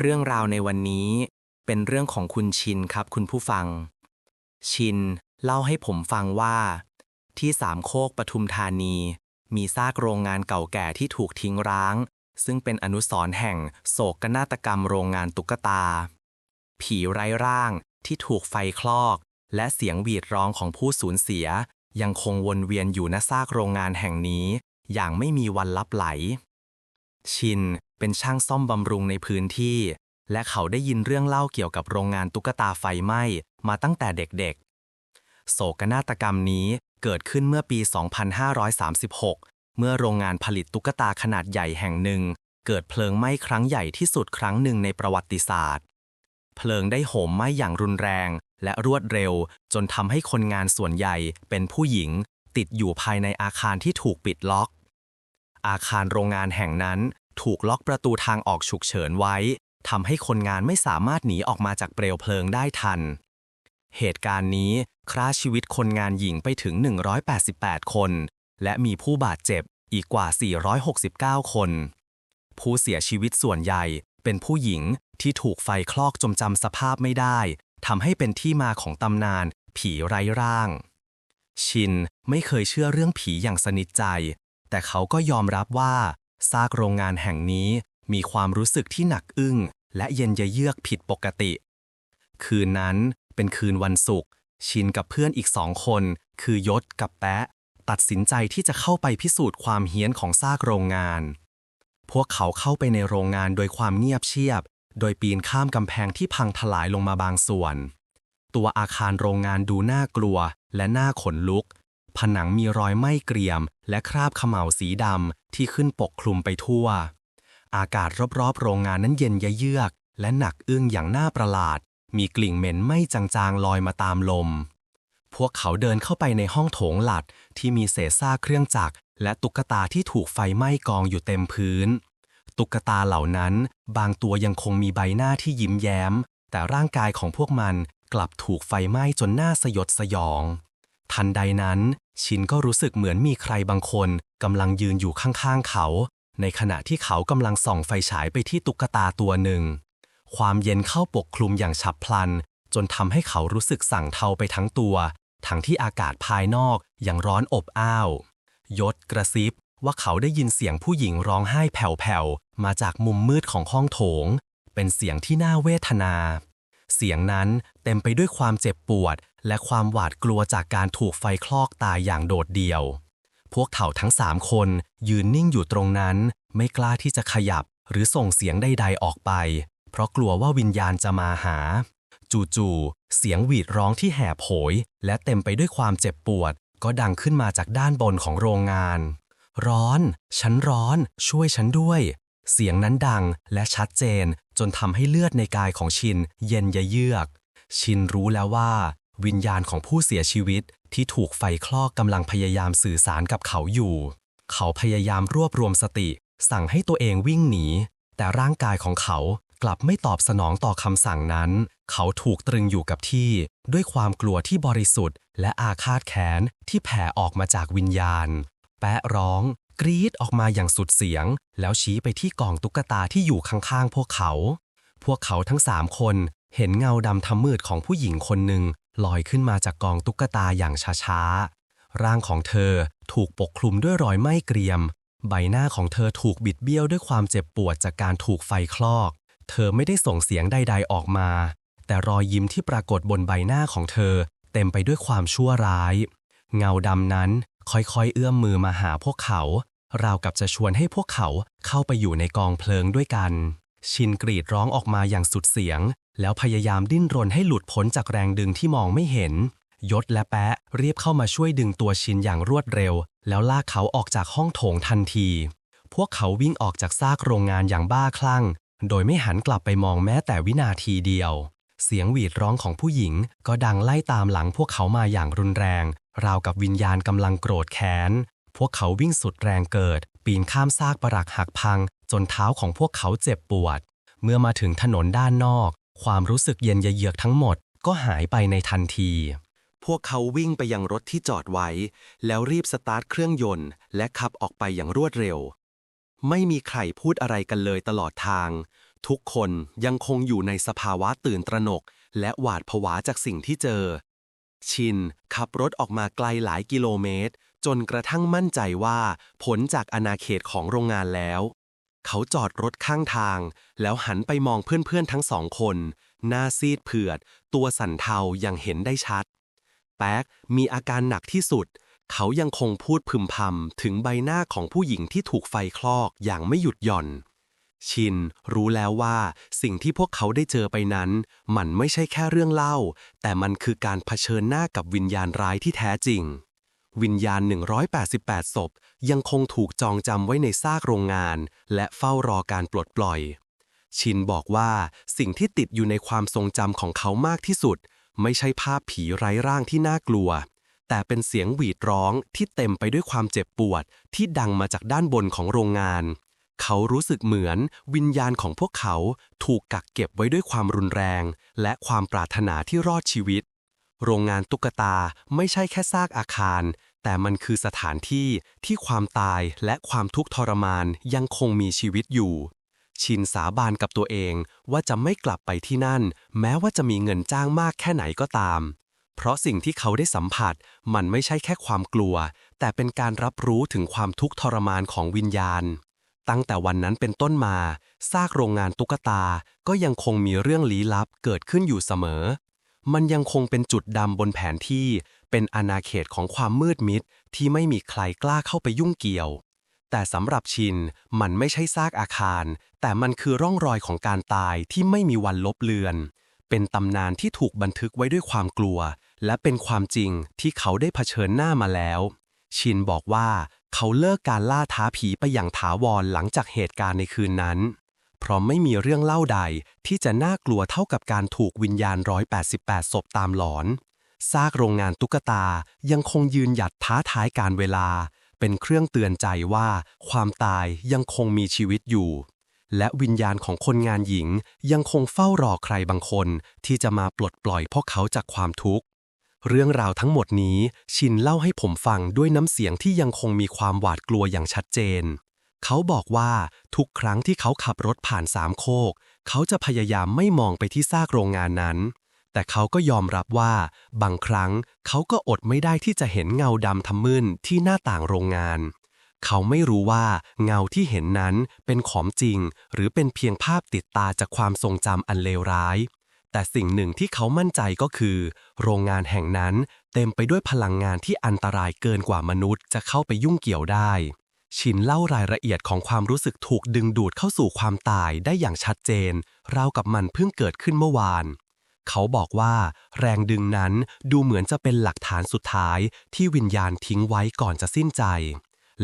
เรื่องราวในวันนี้เป็นเรื่องของคุณชินครับคุณผู้ฟัง ชินเล่าให้ผมฟังว่า ที่สามโคกปทุมธานี มีซากโรงงานเก่าแก่ที่ถูกทิ้งร้าง ซึ่งเป็นอนุสรณ์แห่งโศกนาฏกรรมโรงงานตุ๊กตา ผีไร้ร่างที่ถูกไฟคลอก และเสียงหวีดร้องของผู้สูญเสีย ยังคงวนเวียนอยู่ณซากโรงงานแห่งนี้ อย่างไม่มีวันลับไหล ชิน เป็นช่างซ่อมบำรุงในพื้นที่ และเขาได้ยินเรื่องเล่าเกี่ยวกับโรงงานตุ๊กตาไฟไหม้มาตั้งแต่เด็กๆ โศกนาฏกรรมนี้เกิดขึ้นเมื่อปี 2536 เมื่อโรงงานผลิตตุ๊กตาขนาดใหญ่แห่งหนึ่ง เกิดเพลิงไหม้ครั้งใหญ่ที่สุดครั้งหนึ่งในประวัติศาสตร์ เพลิงได้โหมไหม้อย่างรุนแรง และรวดเร็ว จนทำให้คนงานส่วนใหญ่เป็นผู้หญิง ติดอยู่ภายในอาคารที่ถูกปิดล็อก อาคารโรงงานแห่งนั้น ถูกล็อกประตูทางออกฉุกเฉินไว้ทำให้คนงานไม่สามารถหนีออกมาจากเปลวเพลิงได้ทัน เหตุการณ์นี้ฆ่าชีวิตคนงานหญิงไปถึง 188 คน และมีผู้บาดเจ็บอีกกว่า 469 คน ผู้เสียชีวิตส่วนใหญ่เป็นผู้หญิงที่ถูกไฟคลอกจมจำสภาพไม่ได้ทำให้เป็นที่มาของตำนาน ผีไร้ร่าง ชินไม่เคยเชื่อเรื่องผีอย่างสนิทใจ แต่เขาก็ยอมรับว่า ซากโรงงานแห่งนี้มีความรู้สึกที่หนักอึ้ง และเย็นยเยือกผิดปกติ คืนนั้นเป็นคืนวันศุกร์ชินกับเพื่อนอีกสองคน คือยศกับแปะ ตัดสินใจที่จะเข้าไปพิสูจน์ความเฮี้ยนของซากโรงงาน พวกเขาเข้าไปในโรงงานโดยความเงียบเชียบ โดยปีนข้ามกำแพงที่พังถลายลงมาบางส่วน ตัวอาคารโรงงานดูน่ากลัวและน่าขนลุก ผนังมีรอยไหม้เกรียม และคราบเขม่าวสีดำที่ขึ้นปกคลุมไปทั่ว อากาศรอบๆ โรงงานนั้นเย็นยะเยือก และหนักอึ้งอย่างน่าประหลาด มีกลิ่นเหม็นไม้จางๆลอยมาตามลม พวกเขาเดินเข้าไปในห้องโถงหลัดที่มีเศษซากเครื่องจักร และตุ๊กตาที่ถูกไฟไหม้กองอยู่เต็มพื้น ตุ๊กตาเหล่านั้น บางตัวยังคงมีใบหน้าที่ยิ้มแย้ม แต่ร่างกายของพวกมันกลับถูกไฟไหม้จนหน่าสยดสยอง ทันใดนั้น ชินก็รู้สึกเหมือนมีใครบางคนกำลังยืนอยู่ข้างๆเขา ในขณะที่เขากำลังส่องไฟฉายไปที่ตุ๊กตาตัวหนึ่ง ความเย็นเข้าปกคลุมอย่างฉับพลัน จนทำให้เขารู้สึกสั่งเทาไปทั้งตัว ทั้งที่อากาศภายนอกยังร้อนอบอ้าวยศกระซิบว่าเขาได้ยินเสียงผู้หญิงร้องไห้แผ่วๆ มาจากมุมมืดของห้องโถง เป็นเสียงที่น่าเวทนา เสียงนั้นเต็มไปด้วยความเจ็บปวด และความหวาดกลัวจากการถูกไฟคลอกตายอย่างโดดเดี่ยว พวกเขาทั้งสามคนยืนนิ่งอยู่ตรงนั้น ไม่กล้าที่จะขยับหรือส่งเสียงใดๆออกไป เพราะกลัวว่าวิญญาณจะมาหา จู่ๆเสียงหวีดร้องที่แหบโหย และเต็มไปด้วยความเจ็บปวด ก็ดังขึ้นมาจากด้านบนของโรงงาน ร้อน ฉันร้อน ช่วยฉันด้วย เสียงนั้นดังและชัดเจนจนทำให้เลือดในกายของชินเย็นยะเยือก ชินรู้แล้วว่า วิญญาณของผู้เสียชีวิตที่ถูกไฟคลอกกำลังพยายามสื่อสารกับเขาอยู่ เขาพยายามรวบรวมสติ สั่งให้ตัวเองวิ่งหนี แต่ร่างกายของเขากลับไม่ตอบสนองต่อคำสั่งนั้น เขาถูกตรึงอยู่กับที่ ด้วยความกลัวที่บริสุทธิ์ และอาฆาตแค้นที่แผ่ออกมาจากวิญญาณ แปะร้อง กรีดออกมาอย่างสุดเสียง แล้วชี้ไปที่กล่องตุ๊กตาที่อยู่ข้างๆ พวกเขา พวกเขาทั้งสามคนเห็นเงาดำทำมืดของผู้หญิงคนหนึ่ง ลอยขึ้นมาจากกองตุ๊กตาอย่างช้าๆ ร่างของเธอถูกปกคลุมด้วยรอยไหม้เกรียม ใบหน้าของเธอถูกบิดเบี้ยวด้วยความเจ็บปวดจากการถูกไฟคลอก เธอไม่ได้ส่งเสียงใด ๆออกมา แต่รอยยิ้มที่ปรากฏบนใบหน้าของเธอ เต็มไปด้วยความชั่วร้าย เงาดำนั้นค่อยๆ เอื้อมมือมาหาพวกเขา ราวกับจะชวนให้พวกเขาเข้าไปอยู่ในกองเพลิงด้วยกัน ชินกรีดร้องออกมาอย่างสุดเสียง แล้วพยายามดิ้นรนให้หลุดพ้นจากแรงดึงที่มองไม่เห็น ยศและแปะรีบเข้ามาช่วยดึงตัวชินอย่างรวดเร็ว แล้วลากเขาออกจากห้องโถงทันที พวกเขาวิ่งออกจากซากโรงงานอย่างบ้าคลั่ง โดยไม่หันกลับไปมองแม้แต่วินาทีเดียว เสียงหวีดร้องของผู้หญิง ก็ดังไล่ตามหลังพวกเขามาอย่างรุนแรง ราวกับวิญญาณกำลังโกรธแค้น พวกเขาวิ่งสุดแรงเกิด ปีนข้ามซากปรักหักพัง จนเท้าของพวกเขาเจ็บปวด เมื่อมาถึงถนนด้านนอก ความรู้สึกเย็นเยือกทั้งหมดก็หายไปในทันที พวกเขาวิ่งไปยังรถที่จอดไว้ แล้วรีบสตาร์ทเครื่องยนต์ และขับออกไปอย่างรวดเร็ว ไม่มีใครพูดอะไรกันเลยตลอดทาง ทุกคนยังคงอยู่ในสภาวะตื่นตระหนก และหวาดผวาจากสิ่งที่เจอ ชินขับรถออกมาไกลหลายกิโลเมตร จนกระทั่งมั่นใจว่าผลจากอาณาเขตของโรงงานแล้ว เขาจอดรถข้างทาง แล้วหันไปมองเพื่อนๆทั้งสองคน หน้าซีดเผือด ตัวสั่นเทาอย่างเห็นได้ชัด แป๊กมีอาการหนักที่สุด เขายังคงพูดพึมพำถึงใบหน้าของผู้หญิงที่ถูกไฟคลอกอย่างไม่หยุดหย่อน ชินรู้แล้วว่าสิ่งที่พวกเขาได้เจอไปนั้น มันไม่ใช่แค่เรื่องเล่า แต่มันคือการเผชิญหน้ากับวิญญาณร้ายที่แท้จริง วิญญาณ 188 ศพ ยังคงถูกจองจำไว้ในซากโรงงาน และเฝ้ารอการปลดปล่อย ชินบอกว่าสิ่งที่ติดอยู่ในความทรงจำของเขามากที่สุด ไม่ใช่ภาพผีไร้ร่างที่น่ากลัว แต่เป็นเสียงหวีดร้องที่เต็มไปด้วยความเจ็บปวด ที่ดังมาจากด้านบนของโรงงาน เขารู้สึกเหมือนวิญญาณของพวกเขาถูกกักเก็บไว้ด้วยความรุนแรง และความปรารถนาที่รอดชีวิตโรงงานตุ๊กตาไม่ใช่แค่ซากอาคาร แต่มันคือสถานที่ที่ความตายและความทุกข์ทรมานยังคงมีชีวิตอยู่ ชินสาบานกับตัวเองว่าจะไม่กลับไปที่นั่น แม้ว่าจะมีเงินจ้างมากแค่ไหนก็ตาม เพราะสิ่งที่เขาได้สัมผัส มันไม่ใช่แค่ความกลัว แต่เป็นการรับรู้ถึงความทุกข์ทรมานของวิญญาณ ตั้งแต่วันนั้นเป็นต้นมา ซากโรงงานตุ๊กตาก็ยังคงมีเรื่องลี้ลับเกิดขึ้นอยู่เสมอมันยังคงเป็นจุดดำบนแผนที่ เป็นอาณาเขตของความมืดมิดที่ไม่มีใครกล้าเข้าไปยุ่งเกี่ยว แต่สำหรับชินมันไม่ใช่ซากอาคาร แต่มันคือร่องรอยของการตายที่ไม่มีวันลบเลือน เป็นตำนานที่ถูกบันทึกไว้ด้วยความกลัว และเป็นความจริงที่เขาได้เผชิญหน้ามาแล้ว ชินบอกว่าเขาเลิกการล่าท้าผีไปอย่างถาวรหลังจากเหตุการณ์ในคืนนั้นเพราะไม่มีเรื่องเล่าใดที่จะน่ากลัวเท่ากับการถูกวิญญาณ 188 ศพตามหลอน ซากโรงงานตุ๊กตายังคงยืนหยัดท้าทายการเวลา เป็นเครื่องเตือนใจว่า ความตายยังคงมีชีวิตอยู่ และวิญญาณของคนงานหญิงยังคงเฝ้ารอใครบางคน ที่จะมาปลดปล่อยพวกเขาจากความทุกข์ เรื่องราวทั้งหมดนี้ชินเล่าให้ผมฟังด้วยน้ำเสียงที่ยังคงมีความหวาดกลัวอย่างชัดเจน เขาบอกว่าทุกครั้งที่เขาขับรถผ่านสามโคก เขาจะพยายามไม่มองไปที่ซากโรงงานนั้น แต่เขาก็ยอมรับว่า บางครั้งเขาก็อดไม่ได้ที่จะเห็นเงาดำทำมึนที่หน้าต่างโรงงาน เขาไม่รู้ว่าเงาที่เห็นนั้นเป็นของจริง หรือเป็นเพียงภาพติดตาจากความทรงจำอันเลวร้าย แต่สิ่งหนึ่งที่เขามั่นใจก็คือ โรงงานแห่งนั้นเต็มไปด้วยพลังงานที่อันตรายเกินกว่ามนุษย์จะเข้าไปยุ่งเกี่ยวได้ชินเล่ารายละเอียดของความรู้สึกถูกดึงดูดเข้าสู่ความตายได้อย่างชัดเจน ราวกับมันเพิ่งเกิดขึ้นเมื่อวาน เขาบอกว่าแรงดึงนั้นดูเหมือนจะเป็นหลักฐานสุดท้ายที่วิญญาณทิ้งไว้ก่อนจะสิ้นใจ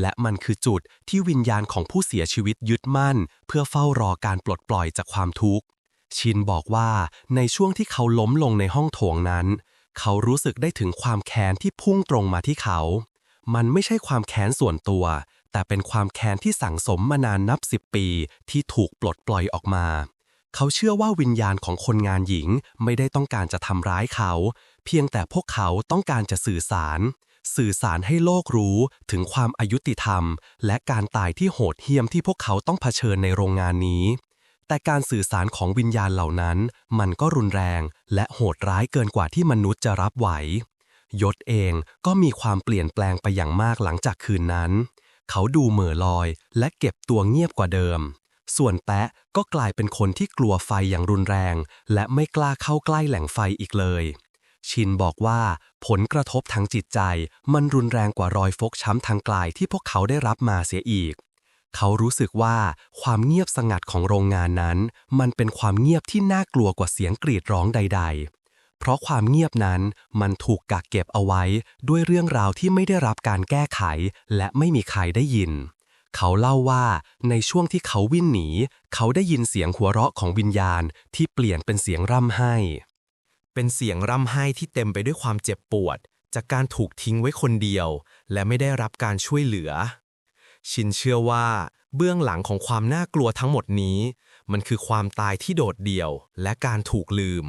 และมันคือจุดที่วิญญาณของผู้เสียชีวิตยึดมั่น เพื่อเฝ้ารอการปลดปล่อยจากความทุกข์ ชินบอกว่าในช่วงที่เขาล้มลงในห้องโถงนั้น เขารู้สึกได้ถึงความแค้นที่พุ่งตรงมาที่เขา มันไม่ใช่ความแค้นส่วนตัว แต่เป็นความแค้นที่สั่งสมมานานนับสิบปีที่ถูกปลดปล่อยออกมา เขาเชื่อว่าวิญญาณของคนงานหญิงไม่ได้ต้องการจะทำร้ายเขา เพียงแต่พวกเขาต้องการจะสื่อสาร สื่อสารให้โลกรู้ถึงความอายุติธรรม และการตายที่โหดเหี้ยมที่พวกเขาต้องเผชิญในโรงงานนี้ แต่การสื่อสารของวิญญาณเหล่านั้น มันก็รุนแรง และโหดร้ายเกินกว่าที่มนุษย์จะรับไหวยศเองก็มีความเปลี่ยนแปลงไปอย่างมากหลังจากคืนนั้น เขาดูเหม่อลอย และเก็บตัวเงียบกว่าเดิม ส่วนแปะก็กลายเป็นคนที่กลัวไฟอย่างรุนแรง และไม่กล้าเข้าใกล้แหล่งไฟอีกเลย ชินบอกว่าผลกระทบทางจิตใจ มันรุนแรงกว่ารอยฟกช้ำทางกายที่พวกเขาได้รับมาเสียอีก เขารู้สึกว่าความเงียบสงัดของโรงงานนั้น มันเป็นความเงียบที่น่ากลัวกว่าเสียงกรีดร้องใดๆเพราะความเงียบนั้นมันถูกกักเก็บเอาไว้ด้วยเรื่องราวที่ไม่ได้รับการแก้ไข และไม่มีใครได้ยิน เขาเล่าว่าในช่วงที่เขาวิ่งหนี เขาได้ยินเสียงหัวเราะของวิญญาณที่เปลี่ยนเป็นเสียงร่ำไห้ เป็นเสียงร่ำไห้ที่เต็มไปด้วยความเจ็บปวด จากการถูกทิ้งไว้คนเดียว และไม่ได้รับการช่วยเหลือ ชินเชื่อว่า เบื้องหลังของความน่ากลัวทั้งหมดนี้ มันคือความตายที่โดดเดี่ยว และการถูกลืม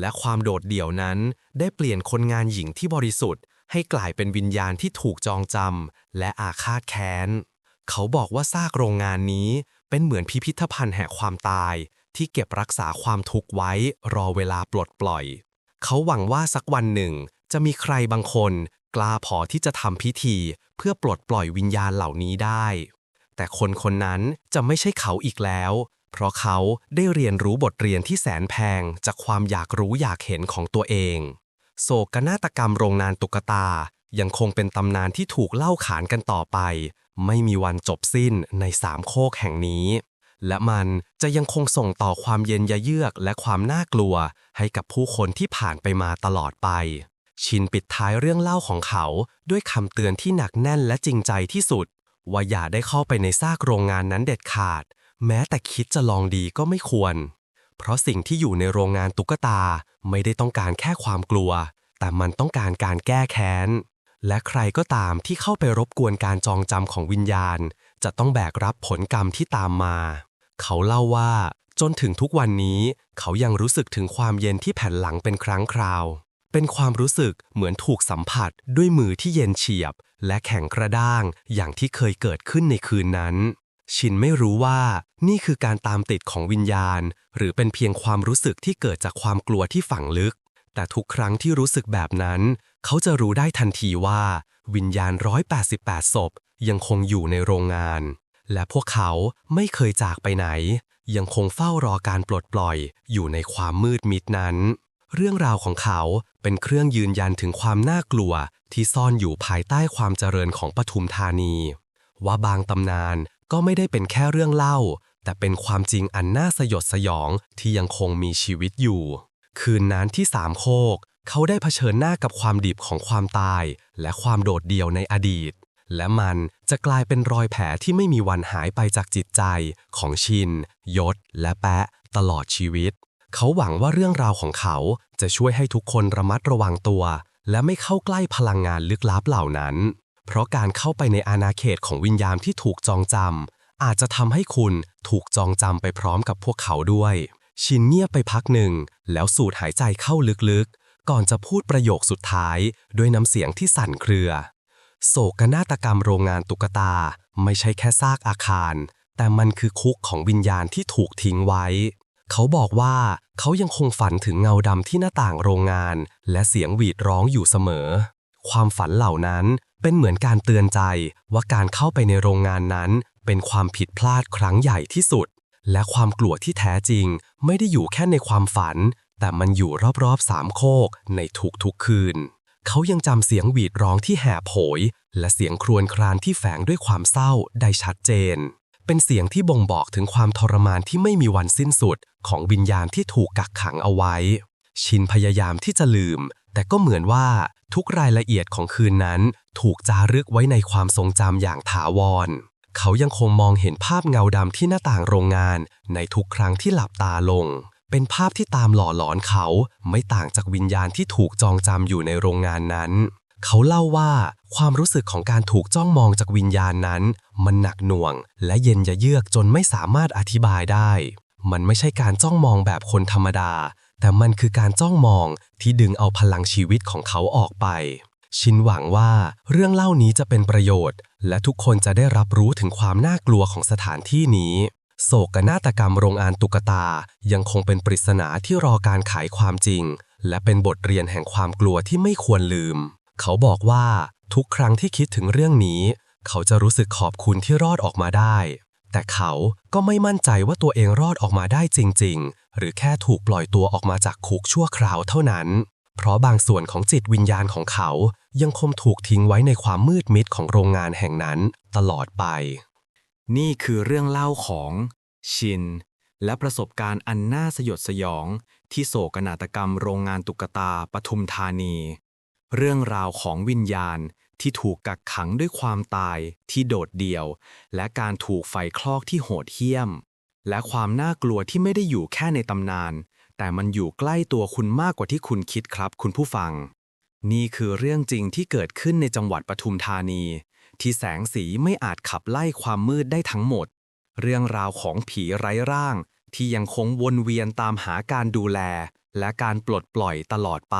และความโดดเดี่ยวนั้น ได้เปลี่ยนคนงานหญิงที่บริสุทธิ์ ให้กลายเป็นวิญญาณที่ถูกจองจำและอาฆาตแค้น เขาบอกว่าซากโรงงานนี้เป็นเหมือนพิพิธภัณฑ์แห่งความตาย ที่เก็บรักษาความทุกข์ไว้รอเวลาปลดปล่อย เขาหวังว่าสักวันหนึ่ง จะมีใครบางคน กล้าพอที่จะทำพิธี เพื่อปลดปล่อยวิญญาณเหล่านี้ได้ แต่คนคนนั้นจะไม่ใช่เขาอีกแล้ว เพราะเขาได้เรียนรู้บทเรียนที่แสนแพงจากความอยากรู้อยากเห็นของตัวเอง โศกนาฏกรรมโรงงานตุ๊กตายังคงเป็นตำนานที่ถูกเล่าขานกันต่อไป ไม่มีวันจบสิ้นในสามโคกแห่งนี้ และมันจะยังคงส่งต่อความเย็นยะเยือกและความน่ากลัวให้กับผู้คนที่ผ่านไปมาตลอดไป ชินปิดท้ายเรื่องเล่าของเขาด้วยคำเตือนที่หนักแน่นและจริงใจที่สุด ว่าอย่าได้เข้าไปในซากโรงงานนั้นเด็ดขาด แม้แต่คิดจะลองดีก็ไม่ควร เพราะสิ่งที่อยู่ในโรงงานตุ๊กตาไม่ได้ต้องการแค่ความกลัว แต่มันต้องการการแก้แค้น และใครก็ตามที่เข้าไปรบกวนการจองจำของวิญญาณ จะต้องแบกรับผลกรรมที่ตามมา เขาเล่าว่า จนถึงทุกวันนี้ เขายังรู้สึกถึงความเย็นที่แผ่นหลังเป็นครั้งคราว เป็นความรู้สึกเหมือนถูกสัมผัสด้วยมือที่เย็นเฉียบ และแข็งกระด้างอย่างที่เคยเกิดขึ้นในคืนนั้น ชินไม่รู้ว่านี่คือการตามติดของวิญญาณ หรือเป็นเพียงความรู้สึกที่เกิดจากความกลัวที่ฝังลึกแต่ทุกครั้งที่รู้สึกแบบนั้น เขาจะรู้ได้ทันทีว่า วิญญาณ 188 ศพยังคงอยู่ในโรงงาน และพวกเขาไม่เคยจากไปไหน ยังคงเฝ้ารอการปลดปล่อยอยู่ในความมืดมิดนั้น เรื่องราวของเขาเป็นเครื่องยืนยันถึงความน่ากลัวที่ซ่อนอยู่ภายใต้ความเจริญของปทุมธานี ว่าบางตำนานก็ไม่ได้เป็นแค่เรื่องเล่า แต่เป็นความจริงอันน่าสยดสยองที่ยังคงมีชีวิตอยู่ คืนนั้นที่สามโคก เขาได้เผชิญหน้ากับความดิบของความตาย และความโดดเดี่ยวในอดีต และมันจะกลายเป็นรอยแผลที่ไม่มีวันหายไปจากจิตใจ ของชิน ยศ และแปะ ตลอดชีวิต เขาหวังว่าเรื่องราวของเขาจะช่วยให้ทุกคนระมัดระวังตัว และไม่เข้าใกล้พลังงานลึกลับเหล่านั้น เพราะการเข้าไปในอาณาเขตของวิญญาณที่ถูกจองจำอาจจะทำให้คุณถูกจองจำไปพร้อมกับพวกเขาด้วย ชินเงียบไปพักหนึ่ง แล้วสูดหายใจเข้าลึกๆ ก่อนจะพูดประโยคสุดท้ายด้วยน้ำเสียงที่สั่นเครือ โศกนาฏกรรมโรงงานตุ๊กตาไม่ใช่แค่ซากอาคาร แต่มันคือคุกของวิญญาณที่ถูกทิ้งไว้ เขาบอกว่าเขายังคงฝันถึงเงาดำที่หน้าต่างโรงงาน และเสียงหวีดร้องอยู่เสมอ ความฝันเหล่านั้นเป็นเหมือนการเตือนใจว่าการเข้าไปในโรงงานนั้น เป็นความผิดพลาดครั้งใหญ่ที่สุด และความกลัวที่แท้จริง ไม่ได้อยู่แค่ในความฝัน แต่มันอยู่รอบๆสามโคกในทุกๆคืน เขายังจำเสียงหวีดร้องที่แหบโหยและเสียงครวญครานที่แฝงด้วยความเศร้าได้ชัดเจน เป็นเสียงที่บ่งบอกถึงความทรมานที่ไม่มีวันสิ้นสุด ของวิญญาณที่ถูกกักขังเอาไว้ ชินพยายามที่จะลืม แต่ก็เหมือนว่าทุกรายละเอียดของคืนนั้น ถูกจารึกไว้ในความทรงจำอย่างถาวรเขายังคงมองเห็นภาพเงาดำที่หน้าต่างโรงงานในทุกครั้งที่หลับตาลง เป็นภาพที่ตามหล่อหลอนเขาไม่ต่างจากวิญญาณที่ถูกจองจำอยู่ในโรงงานนั้น เขาเล่าว่าความรู้สึกของการถูกจ้องมองจากวิญญาณนั้น มันหนักหน่วง และเย็นยะเยือกจนไม่สามารถอธิบายได้ มันไม่ใช่การจ้องมองแบบคนธรรมดา แต่มันคือการจ้องมองที่ดึงเอาพลังชีวิตของเขาออกไป ชินหวังว่าเรื่องเล่านี้จะเป็นประโยชน์ และทุกคนจะได้รับรู้ถึงความน่ากลัวของสถานที่นี้ โศกนาฏกรรมโรงงานตุกตา ยังคงเป็นปริศนาที่รอการไขความจริง และเป็นบทเรียนแห่งความกลัวที่ไม่ควรลืม เขาบอกว่าทุกครั้งที่คิดถึงเรื่องนี้ เขาจะรู้สึกขอบคุณที่รอดออกมาได้ แต่เขาก็ไม่มั่นใจว่าตัวเองรอดออกมาได้จริง ๆ หรือแค่ถูกปล่อยตัวออกมาจากคุกชั่วคราวเท่านั้น เพราะบางส่วนของจิตวิญญาณของเขายังคงถูกทิ้งไว้ในความมืดมิดของโรงงานแห่งนั้นตลอดไป นี่คือเรื่องเล่าของชิน และประสบการณ์อันน่าสยดสยองที่โศกนาฏกรรมโรงงานตุ๊กตาปทุมธานี เรื่องราวของวิญญาณที่ถูกกักขังด้วยความตายที่โดดเดี่ยว และการถูกไฟคลอกที่โหดเหี้ยม และความน่ากลัวที่ไม่ได้อยู่แค่ในตำนาน แต่มันอยู่ใกล้ตัวคุณมากกว่าที่คุณคิดครับ คุณผู้ฟัง นี่คือเรื่องจริงที่เกิดขึ้นในจังหวัดปทุมธานี ที่แสงสีไม่อาจขับไล่ความมืดได้ทั้งหมด เรื่องราวของผีไร้ร่าง ที่ยังคงวนเวียนตามหาการดูแล และการปลดปล่อยตลอดไป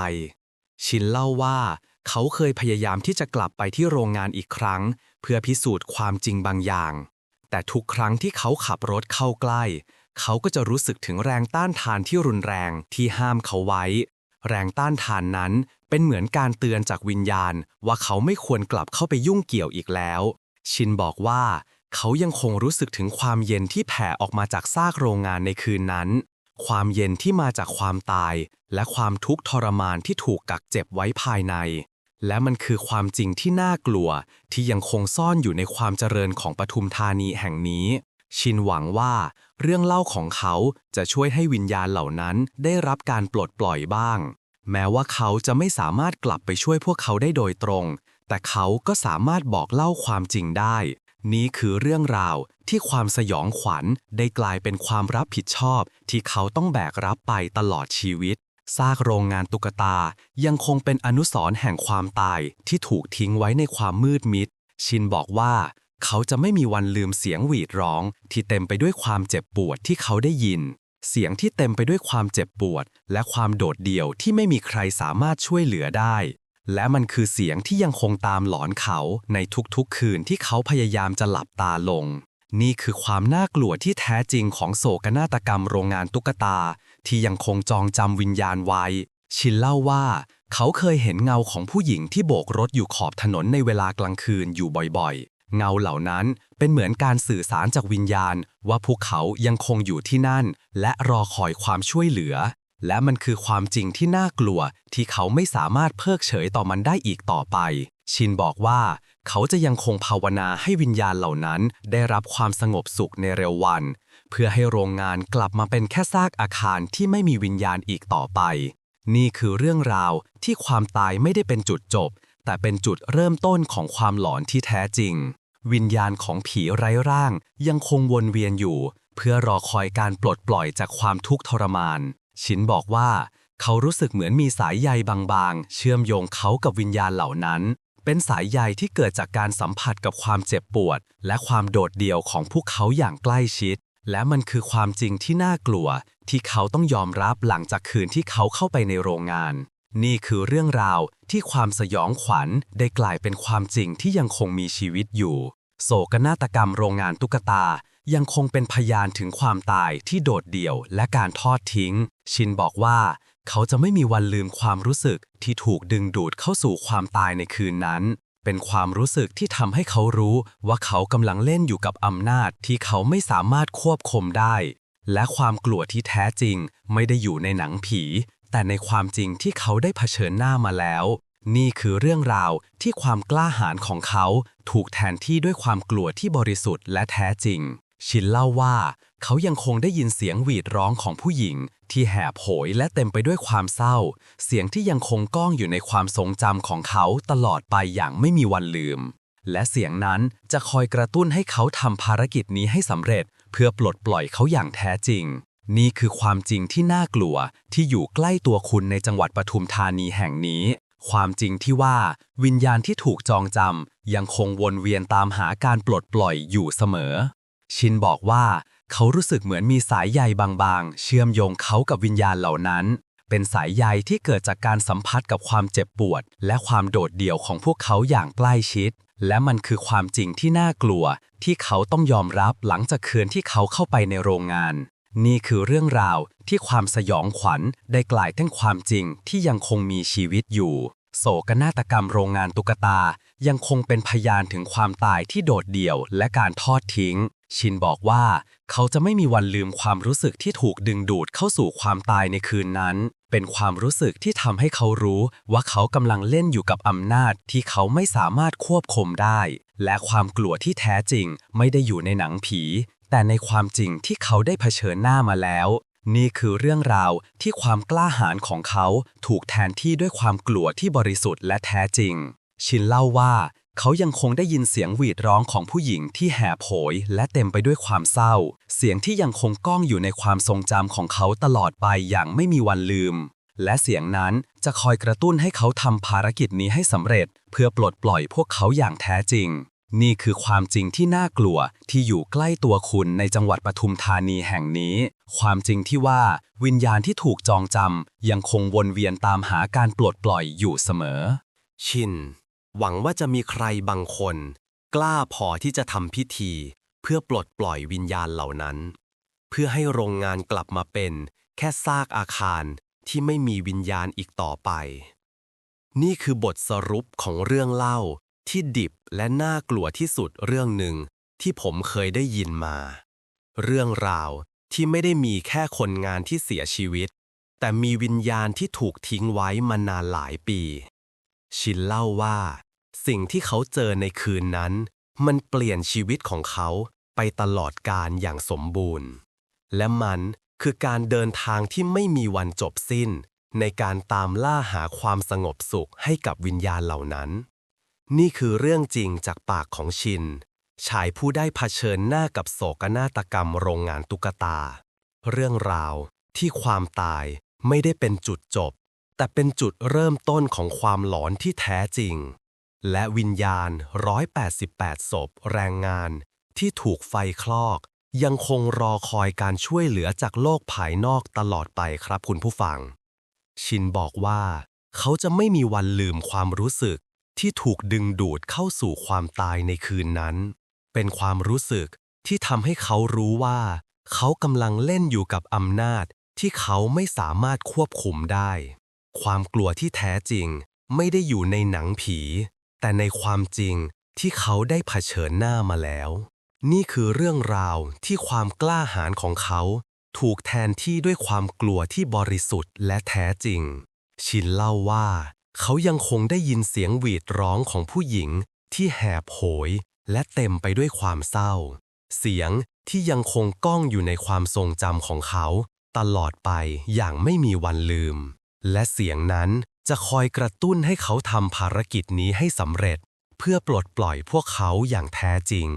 ชินเล่าว่า เขาเคยพยายามที่จะกลับไปที่โรงงานอีกครั้ง เพื่อพิสูจน์ความจริงบางอย่าง แต่ทุกครั้งที่เขาขับรถเข้าใกล้ เขาก็จะรู้สึกถึงแรงต้านทานที่รุนแรงที่ห้ามเขาไว้ แรงต้านทานนั้น เป็นเหมือนการเตือนจากวิญญาณว่าเขาไม่ควรกลับเข้าไปยุ่งเกี่ยวอีกแล้ว ชินบอกว่า เขายังคงรู้สึกถึงความเย็นที่แผ่ออกมาจากซากโรงงานในคืนนั้น ความเย็นที่มาจากความตาย และความทุกข์ทรมานที่ถูกกักเจ็บไว้ภายใน และมันคือความจริงที่น่ากลัว ที่ยังคงซ่อนอยู่ในความเจริญของปทุมธานีแห่งนี้ ชินหวังว่า เรื่องเล่าของเขาจะช่วยให้วิญญาณเหล่านั้นได้รับการปลดปล่อยบ้าง แม้ว่าเขาจะไม่สามารถกลับไปช่วยพวกเขาได้โดยตรง แต่เขาก็สามารถบอกเล่าความจริงได้ นี่คือเรื่องราวที่ความสยองขวัญได้กลายเป็นความรับผิดชอบ ที่เขาต้องแบกรับไปตลอดชีวิต ซากโรงงานตุ๊กตายังคงเป็นอนุสรณ์แห่งความตายที่ถูกทิ้งไว้ในความมืดมิด ชินบอกว่า เขาจะไม่มีวันลืมเสียงหวีดร้อง ที่เต็มไปด้วยความเจ็บปวดที่เขาได้ยิน เสียงที่เต็มไปด้วยความเจ็บปวด และความโดดเดี่ยวที่ไม่มีใครสามารถช่วยเหลือได้ และมันคือเสียงที่ยังคงตามหลอนเขาในทุกๆคืนที่เขาพยายามจะหลับตาลง นี่คือความน่ากลัวที่แท้จริงของโศกนาฏกรรมโรงงานตุ๊กตา ที่ยังคงจองจำวิญญาณไว้ ชินเล่าว่า เขาเคยเห็นเงาของผู้หญิงที่โบกรถอยู่ขอบถนนในเวลากลางคืนอยู่บ่อย เงาเหล่านั้นเป็นเหมือนการสื่อสารจากวิญญาณ ว่าพวกเขายังคงอยู่ที่นั่น และรอคอยความช่วยเหลือ และมันคือความจริงที่น่ากลัว ที่เขาไม่สามารถเพิกเฉยต่อมันได้อีกต่อไป ชินบอกว่า เขาจะยังคงภาวนาให้วิญญาณเหล่านั้น ได้รับความสงบสุขในเร็ววัน เพื่อให้โรงงานกลับมาเป็นแค่ซากอาคารที่ไม่มีวิญญาณอีกต่อไป นี่คือเรื่องราวที่ความตายไม่ได้เป็นจุดจบ แต่เป็นจุดเริ่มต้นของความหลอนที่แท้จริง วิญญาณของผีไร้ร่างยังคงวนเวียนอยู่ เพื่อรอคอยการปลดปล่อยจากความทุกข์ทรมาน ชินบอกว่า เขารู้สึกเหมือนมีสายใยบางๆ เชื่อมโยงเขากับวิญญาณเหล่านั้น เป็นสายใยที่เกิดจากการสัมผัสกับความเจ็บปวด และความโดดเดี่ยวของพวกเขาอย่างใกล้ชิด และมันคือความจริงที่น่ากลัว ที่เขาต้องยอมรับหลังจากคืนที่เขาเข้าไปในโรงงาน นี่คือเรื่องราวที่ความสยองขวัญได้กลายเป็นความจริงที่ยังคงมีชีวิตอยู่ โศกนาฏกรรมโรงงานตุ๊กตา ยังคงเป็นพยานถึงความตายที่โดดเดี่ยวและการทอดทิ้ง ชินบอกว่า เขาจะไม่มีวันลืมความรู้สึกที่ถูกดึงดูดเข้าสู่ความตายในคืนนั้น เป็นความรู้สึกที่ทำให้เขารู้ว่าเขากำลังเล่นอยู่กับอำนาจที่เขาไม่สามารถควบคุมได้ และความกลัวที่แท้จริง ไม่ได้อยู่ในหนังผี แต่ในความจริงที่เขาได้เผชิญหน้ามาแล้ว นี่คือเรื่องราวที่ความกล้าหาญของเขาถูกแทนที่ด้วยความกลัวที่บริสุทธิ์และแท้จริง ชินเล่าว่า เขายังคงได้ยินเสียงหวีดร้องของผู้หญิง ที่แหบโหยและเต็มไปด้วยความเศร้า เสียงที่ยังคงก้องอยู่ในความทรงจำของเขาตลอดไปอย่างไม่มีวันลืม และเสียงนั้นจะคอยกระตุ้นให้เขาทำภารกิจนี้ให้สำเร็จ เพื่อปลดปล่อยเขาอย่างแท้จริง นี่คือความจริงที่น่ากลัวที่อยู่ใกล้ตัวคุณในจังหวัดปทุมธานีแห่งนี้ ความจริงที่ว่าวิญญาณที่ถูกจองจำยังคงวนเวียนตามหาการปลดปล่อยอยู่เสมอ ชินบอกว่า เขารู้สึกเหมือนมีสายใยบางๆ เชื่อมโยงเขากับวิญญาณเหล่านั้น เป็นสายใยที่เกิดจากการสัมผัสกับความเจ็บปวด และความโดดเดี่ยวของพวกเขาอย่างใกล้ชิด และมันคือความจริงที่น่ากลัว ที่เขาต้องยอมรับหลังจากคืนที่เขาเข้าไปในโรงงาน นี่คือเรื่องราวที่ความสยองขวัญได้กลายเป็นความจริงที่ยังคงมีชีวิตอยู่ โศกนาฏกรรมโรงงานตุ๊กตา ยังคงเป็นพยานถึงความตายที่โดดเดี่ยวและการทอดทิ้ง ชินบอกว่า เขาจะไม่มีวันลืมความรู้สึกที่ถูกดึงดูดเข้าสู่ความตายในคืนนั้น เป็นความรู้สึกที่ทำให้เขารู้ว่าเขากำลังเล่นอยู่กับอำนาจที่เขาไม่สามารถควบคุมได้ และความกลัวที่แท้จริงไม่ได้อยู่ในหนังผี แต่ในความจริงที่เขาได้เผชิญหน้ามาแล้ว นี่คือเรื่องราวที่ความกล้าหาญของเขาถูกแทนที่ด้วยความกลัวที่บริสุทธิ์และแท้จริง ชินเล่าว่า เขายังคงได้ยินเสียงหวีดร้องของผู้หญิงที่แหบโหยและเต็มไปด้วยความเศร้า เสียงที่ยังคงก้องอยู่ในความทรงจำของเขาตลอดไปอย่างไม่มีวันลืม และเสียงนั้นจะคอยกระตุ้นให้เขาทำภารกิจนี้ให้สำเร็จ เพื่อปลดปล่อยพวกเขาอย่างแท้จริง นี่คือความจริงที่น่ากลัวที่อยู่ใกล้ตัวคุณในจังหวัดปทุมธานีแห่งนี้ ความจริงที่ว่าวิญญาณที่ถูกจองจำยังคงวนเวียนตามหาการปลดปล่อยอยู่เสมอ ชิน หวังว่าจะมีใครบางคน กล้าพอที่จะทำพิธี เพื่อปลดปล่อยวิญญาณเหล่านั้น เพื่อให้โรงงานกลับมาเป็น แค่ซากอาคารที่ไม่มีวิญญาณอีกต่อไป นี่คือบทสรุปของเรื่องเล่าที่ดิบ และน่ากลัวที่สุดเรื่องหนึ่งที่ผมเคยได้ยินมา เรื่องราวที่ไม่ได้มีแค่คนงานที่เสียชีวิต แต่มีวิญญาณที่ถูกทิ้งไว้มานานหลายปี ชินเล่าว่า สิ่งที่เขาเจอในคืนนั้น มันเปลี่ยนชีวิตของเขาไปตลอดกาลอย่างสมบูรณ์ และมันคือการเดินทางที่ไม่มีวันจบสิ้น ในการตามล่าหาความสงบสุขให้กับวิญญาณเหล่านั้น นี่คือเรื่องจริงจากปากของชิน ชายผู้ได้เผชิญหน้ากับโศกนาฏกรรมโรงงานตุ๊กตา เรื่องราวที่ความตายไม่ได้เป็นจุดจบ แต่เป็นจุดเริ่มต้นของความหลอนที่แท้จริง และวิญญาณ 188 ศพแรงงานที่ถูกไฟคลอก ยังคงรอคอยการช่วยเหลือจากโลกภายนอกตลอดไปครับคุณผู้ฟัง ชินบอกว่า เขาจะไม่มีวันลืมความรู้สึก ที่ถูกดึงดูดเข้าสู่ความตายในคืนนั้น เป็นความรู้สึกที่ทำให้เขารู้ว่า เขากำลังเล่นอยู่กับอำนาจที่เขาไม่สามารถควบคุมได้ ความกลัวที่แท้จริงไม่ได้อยู่ในหนังผี แต่ในความจริงที่เขาได้เผชิญหน้ามาแล้ว นี่คือเรื่องราวที่ความกล้าหาญของเขา ถูกแทนที่ด้วยความกลัวที่บริสุทธิ์และแท้จริง ชินเล่าว่า เขายังคงได้ยินเสียงหวีดร้องของผู้หญิงที่แหบโหยและเต็มไปด้วยความเศร้า เสียงที่ยังคงก้องอยู่ในความทรงจำของเขา ตลอดไปอย่างไม่มีวันลืม และเสียงนั้นจะคอยกระตุ้นให้เขาทำภารกิจนี้ให้สำเร็จ เพื่อปลดปล่อยพวกเขาอย่างแท้จริง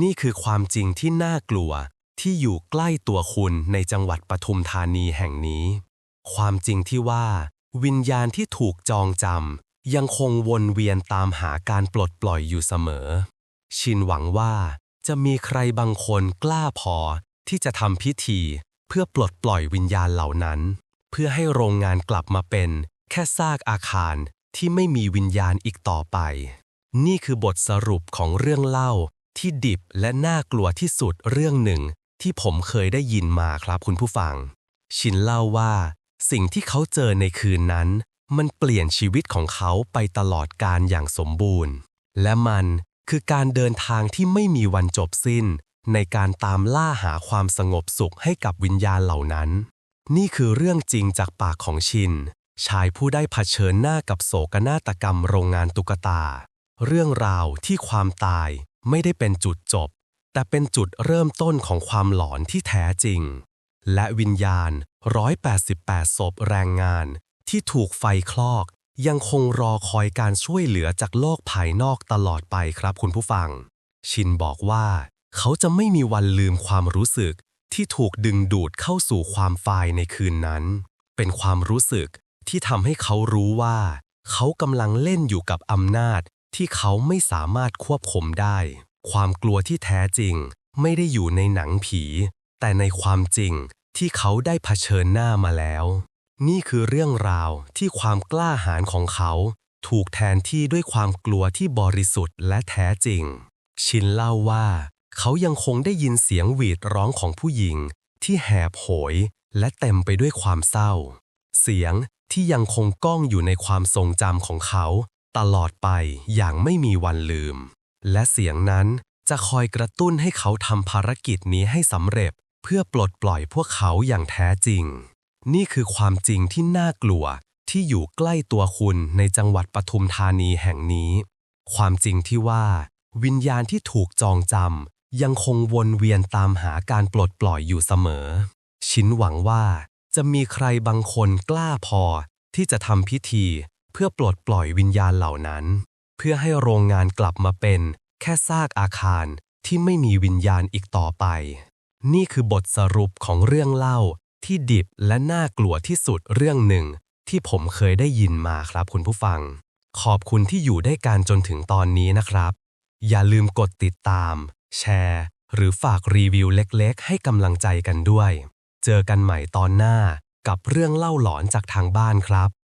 นี่คือความจริงที่น่ากลัวที่อยู่ใกล้ตัวคุณในจังหวัดปทุมธานีแห่งนี้ ความจริงที่ว่า วิญญาณที่ถูกจองจำยังคงวนเวียนตามหาการปลดปล่อยอยู่เสมอ ชินหวังว่าจะมีใครบางคนกล้าพอที่จะทำพิธีเพื่อปลดปล่อยวิญญาณเหล่านั้น เพื่อให้โรงงานกลับมาเป็น แค่ซากอาคารที่ไม่มีวิญญาณอีกต่อไป นี่คือบทสรุปของเรื่องเล่าที่ดิบและน่ากลัวที่สุดเรื่องหนึ่งที่ผมเคยได้ยินมาครับคุณผู้ฟัง ชินเล่าว่า สิ่งที่เขาเจอในคืนนั้น มันเปลี่ยนชีวิตของเขาไปตลอดการอย่างสมบูรณ์ และมันคือการเดินทางที่ไม่มีวันจบสิ้น ในการตามล่าหาความสงบสุขให้กับวิญญาณเหล่านั้น นี่คือเรื่องจริงจากปากของชิน ชายผู้ได้เผชิญหน้ากับโศกนาฏกรรมโรงงานตุ๊กตา เรื่องราวที่ความตายไม่ได้เป็นจุดจบ แต่เป็นจุดเริ่มต้นของความหลอนที่แท้จริง และวิญญาณ 188 ศพแรงงาน ที่ถูกไฟคลอก ยังคงรอคอยการช่วยเหลือจากโลกภายนอกตลอดไปครับคุณผู้ฟัง ชินบอกว่า เขาจะไม่มีวันลืมความรู้สึก ที่ถูกดึงดูดเข้าสู่ความฟายในคืนนั้น เป็นความรู้สึกที่ทำให้เขารู้ว่า เขากำลังเล่นอยู่กับอำนาจที่เขาไม่สามารถควบคุมได้ ความกลัวที่แท้จริง ไม่ได้อยู่ในหนังผี แต่ในความจริงที่เขาได้เผชิญหน้ามาแล้ว นี่คือเรื่องราวที่ความกล้าหาญของเขา ถูกแทนที่ด้วยความกลัวที่บริสุทธิ์และแท้จริง ชินเล่าว่า เขายังคงได้ยินเสียงหวีดร้องของผู้หญิง ที่แหบโหยและเต็มไปด้วยความเศร้า เสียงที่ยังคงก้องอยู่ในความทรงจำของเขา ตลอดไปอย่างไม่มีวันลืม และเสียงนั้นจะคอยกระตุ้นให้เขาทำภารกิจนี้ให้สำเร็จ เพื่อปลดปล่อยพวกเขาอย่างแท้จริง นี่คือความจริงที่น่ากลัวที่อยู่ใกล้ตัวคุณในจังหวัดปทุมธานีแห่งนี้ ความจริงที่ว่า วิญญาณที่ถูกจองจำยังคงวนเวียนตามหาการปลดปล่อยอยู่เสมอ ชินหวังว่าจะมีใครบางคนกล้าพอที่จะทำพิธีเพื่อปลดปล่อยวิญญาณเหล่านั้น เพื่อให้โรงงานกลับมาเป็น แค่ซากอาคารที่ไม่มีวิญญาณอีกต่อไป นี่คือบทสรุปของเรื่องเล่าที่ดิบและน่ากลัวที่สุดเรื่องหนึ่ง ที่ผมเคยได้ยินมาครับคุณผู้ฟัง ขอบคุณที่อยู่ได้กันจนถึงตอนนี้นะครับ อย่าลืมกดติดตาม แชร์ หรือฝากรีวิวเล็กๆ ให้กำลังใจกันด้วย เจอกันใหม่ตอนหน้ากับเรื่องเล่าหลอนจากทางบ้านครับ